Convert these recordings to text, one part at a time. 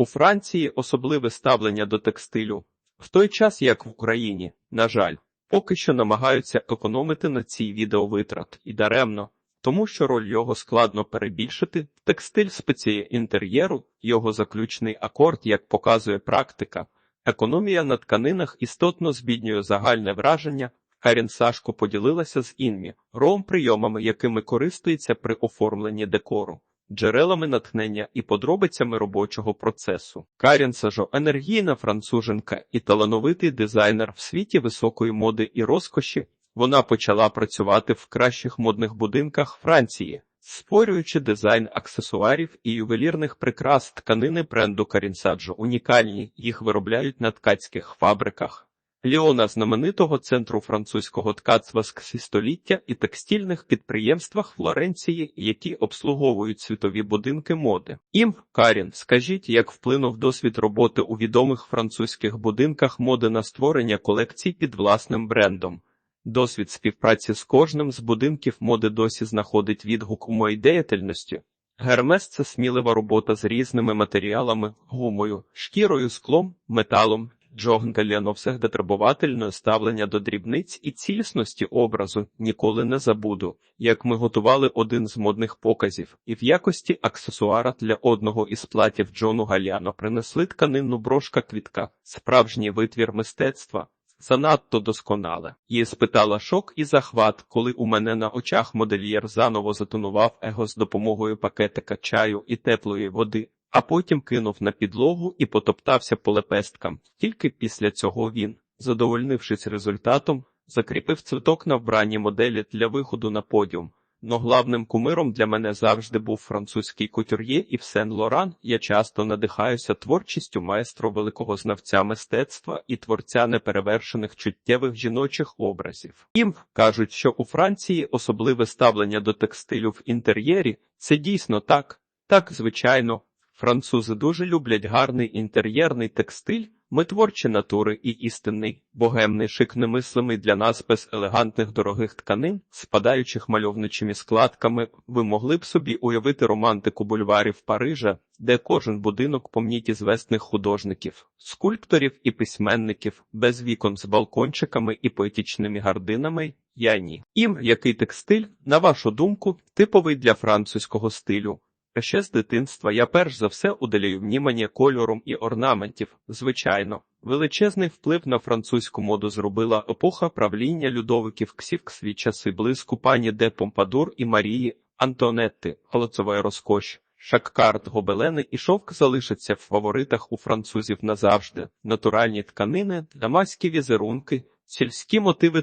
У Франції особливе ставлення до текстилю, в той час як в Україні, на жаль, поки що намагаються економити на цій відеовитрат і даремно, тому що роль його складно перебільшити. Текстиль спеції інтер'єру, його заключний акорд, як показує практика, економія на тканинах істотно збіднює загальне враження. Карін Сашко поділилася з Інмі ром прийомами, якими користується при оформленні декору джерелами натхнення і подробицями робочого процесу. Карін Сажо енергійна француженка і талановитий дизайнер в світі високої моди і розкоші. Вона почала працювати в кращих модних будинках Франції, створюючи дизайн аксесуарів і ювелірних прикрас тканини бренду Карінсаджо унікальні, їх виробляють на ткацьких фабриках. Ліона знаменитого центру французького ткацтва з століття і текстильних підприємствах Флоренції, які обслуговують світові будинки моди. Ім Карін, скажіть, як вплинув досвід роботи у відомих французьких будинках моди на створення колекцій під власним брендом. Досвід співпраці з кожним з будинків моди досі знаходить відгук у моїй деятельності. Гермес це смілива робота з різними матеріалами, гумою, шкірою, склом, металом, Джонгеляно всегдатребувательне ставлення до дрібниць і цілісності образу ніколи не забуду, як ми готували один з модних показів, і в якості аксесуара для одного із платів Джону Галяно принесли тканинну брошка квітка, справжній витвір мистецтва. Занадто досконале. Її спитала шок і захват, коли у мене на очах модельєр заново затонував его з допомогою пакетика чаю і теплої води а потім кинув на підлогу і потоптався по лепесткам. Тільки після цього він, задовольнившись результатом, закріпив цвіток на вбранні моделі для виходу на подіум. Но главним кумиром для мене завжди був французький кутюр'є і в сен Лоран. Я часто надихаюся творчістю майстро великого знавця мистецтва і творця неперевершених чуттєвих жіночих образів. Їм кажуть, що у Франції особливе ставлення до текстилю в інтер'єрі це дійсно так, так звичайно. Французи дуже люблять гарний інтер'єрний текстиль, ми творчі натури і істинний, богемний шик немислимий для нас без елегантних дорогих тканин, спадаючих мальовничими складками, ви могли б собі уявити романтику бульварів Парижа, де кожен будинок помніті звесних художників, скульпторів і письменників, без вікон з балкончиками і поетичними гардинами. Я ні. Ім який текстиль, на вашу думку, типовий для французького стилю. Ще з дитинства я перш за все уделяю внімання кольором і орнаментів. Звичайно, величезний вплив на французьку моду зробила епоха правління Людовиків Ксівк свій часи близьку пані де Помпадур і Марії Антонетти, холодцова розкош. Шаккарт, гобелени і шовк залишаться в фаворитах у французів назавжди. Натуральні тканини, дамаські візерунки, сільські мотиви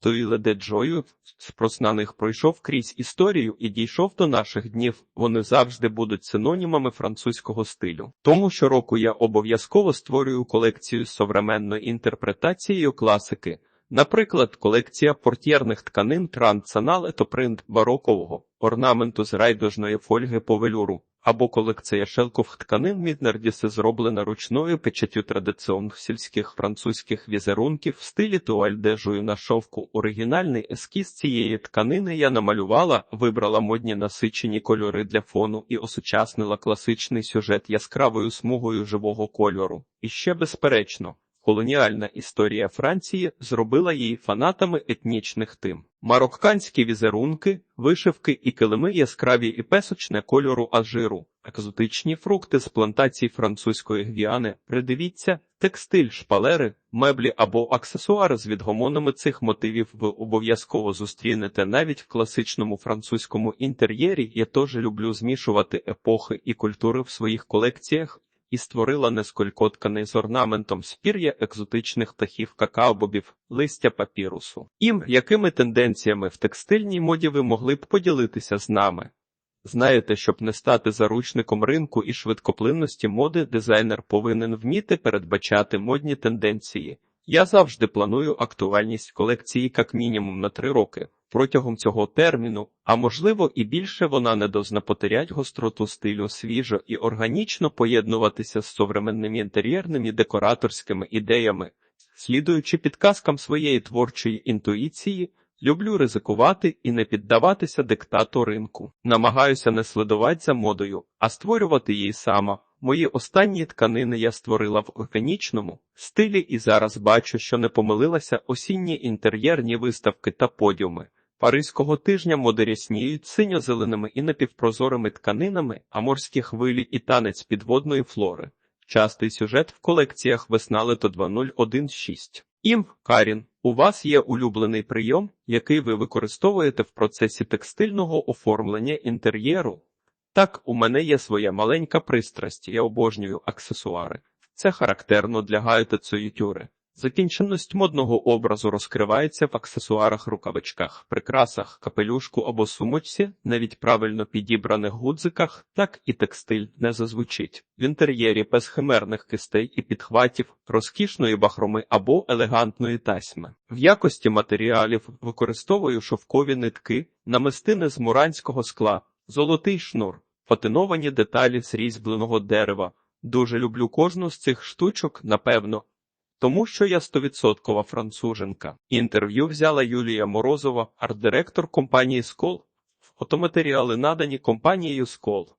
туаль де Джою з проснаних пройшов крізь історію і дійшов до наших днів. Вони завжди будуть синонімами французького стилю. Тому щороку я обов'язково створюю колекцію з современною інтерпретацією класики. Наприклад, колекція портєрних тканин Трансанале то принт барокового орнаменту з райдужної фольги по велюру, або колекція шелкових тканин Міднердіси зроблена ручною печаттю традиційних сільських французьких візерунків в стилі туальдежую на шовку. Оригінальний ескіз цієї тканини я намалювала, вибрала модні насичені кольори для фону і осучаснила класичний сюжет яскравою смугою живого кольору. І ще безперечно. Колоніальна історія Франції зробила її фанатами етнічних тим. Марокканські візерунки, вишивки і килими яскраві і песочне кольору ажиру, екзотичні фрукти з плантацій французької гвіани. Придивіться, текстиль, шпалери, меблі або аксесуари з відгомонами цих мотивів ви обов'язково зустрінете навіть в класичному французькому інтер'єрі. Я теж люблю змішувати епохи і культури в своїх колекціях і створила несколькотканий з орнаментом спір'я екзотичних птахів какаобобів, листя папірусу. Ім, якими тенденціями в текстильній моді ви могли б поділитися з нами? Знаєте, щоб не стати заручником ринку і швидкоплинності моди, дизайнер повинен вміти передбачати модні тенденції. Я завжди планую актуальність колекції як мінімум на три роки. Протягом цього терміну, а можливо і більше вона не дозна потерять гостроту стилю свіжо і органічно поєднуватися з современними інтер'єрними декораторськими ідеями, слідуючи підказкам своєї творчої інтуїції, люблю ризикувати і не піддаватися диктату ринку. Намагаюся не слідувати за модою, а створювати її сама. Мої останні тканини я створила в органічному стилі і зараз бачу, що не помилилася осінні інтер'єрні виставки та подіуми. Паризького тижня моди рясніють синьо-зеленими і напівпрозорими тканинами, а морські хвилі і танець підводної флори. Частий сюжет в колекціях весна лето 2016. Ім, Карін, у вас є улюблений прийом, який ви використовуєте в процесі текстильного оформлення інтер'єру. Так, у мене є своя маленька пристрасть, я обожнюю аксесуари. Це характерно для гаю-тецуїтюри. Закінченість модного образу розкривається в аксесуарах, рукавичках, прикрасах, капелюшку або сумочці, навіть правильно підібраних гудзиках, так і текстиль не зазвучить. В інтер'єрі без химерних кистей і підхватів, розкішної бахроми або елегантної тасьми. В якості матеріалів використовую шовкові нитки, намистини з муранського скла, золотий шнур, патиновані деталі з різьбленого дерева. Дуже люблю кожну з цих штучок, напевно, тому що я стовідсоткова француженка. Інтерв'ю взяла Юлія Морозова, арт-директор компанії Скол. Фотоматеріали надані компанією Скол.